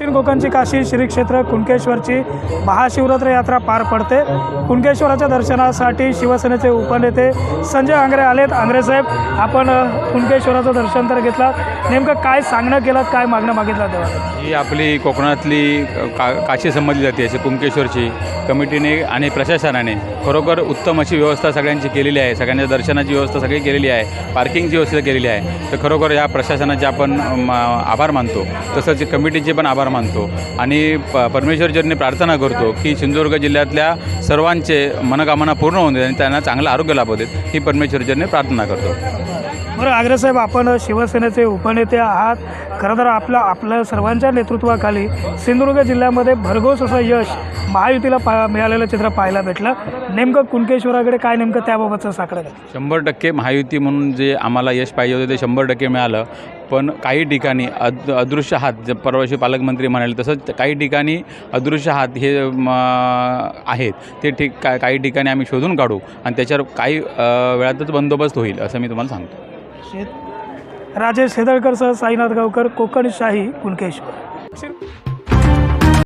पंचकोकांची काशी श्री क्षेत्र कुणकेश्वरची महाशिवरात्र यात्रा पार पडते. कुणकेश्वराच्या दर्शनासाठी शिवसेनेचे उपनेते संजय आंग्रे आलेत. आंग्रे साहेब आपण कुणकेश्वराचं दर्शन तर घेतलं नेमकं काय सांगणं केलं काय मागणं मागितलं तेव्हा? ही आपली कोकणातली का काशी संबंधित जाते अशी कुंकेश्वरची कमिटीने आणि प्रशासनाने खरोखर उत्तम अशी व्यवस्था सगळ्यांची केलेली आहे. सगळ्यांच्या दर्शनाची व्यवस्था सगळी केलेली आहे. पार्किंगची व्यवस्था केलेली आहे. तर खरोखर या प्रशासनाचे आपण आभार मानतो. तसंच कमिटीचे पण आभार मानतो. आणि प परमेश्वरचरणी प्रार्थना करतो की सिंधुदुर्ग जिल्ह्यातल्या सर्वांचे मनोकामना पूर्ण होऊन देत आणि त्यांना चांगलं आरोग्य लाभू देत ही परमेश्वरचरणी प्रार्थना करतो. बरं आग्रे साहेब आपण शिवसेनेचे उपनेते आहात. खरं तर आपलं आपल्या सर्वांच्या नेतृत्वाखाली सिंधुदुर्ग जिल्ह्यामध्ये भरघोस असं यश महायुतीला पा मिळालेलं चित्र पाहायला भेटलं. नेमकं कुणकेश्वराकडे काय नेमकं त्याबाबतचं साकडं शंभर टक्के महायुती म्हणून जे आम्हाला यश पाहिजे होते ते शंभर टक्के मिळालं. पण काही ठिकाणी अद अदृश्य हात ज परवाशी पालकमंत्री म्हणाले तसंच काही ठिकाणी अदृश्य हात हे आहेत. ते ठीक का काही ठिकाणी आम्ही शोधून काढू आणि त्याच्यावर काही वेळातच बंदोबस्त होईल असं मी तुम्हाला सांगतो. शेत राजेश हेदळकरसह साईनाथ गावकर कोकणशाही कुणकेश्वर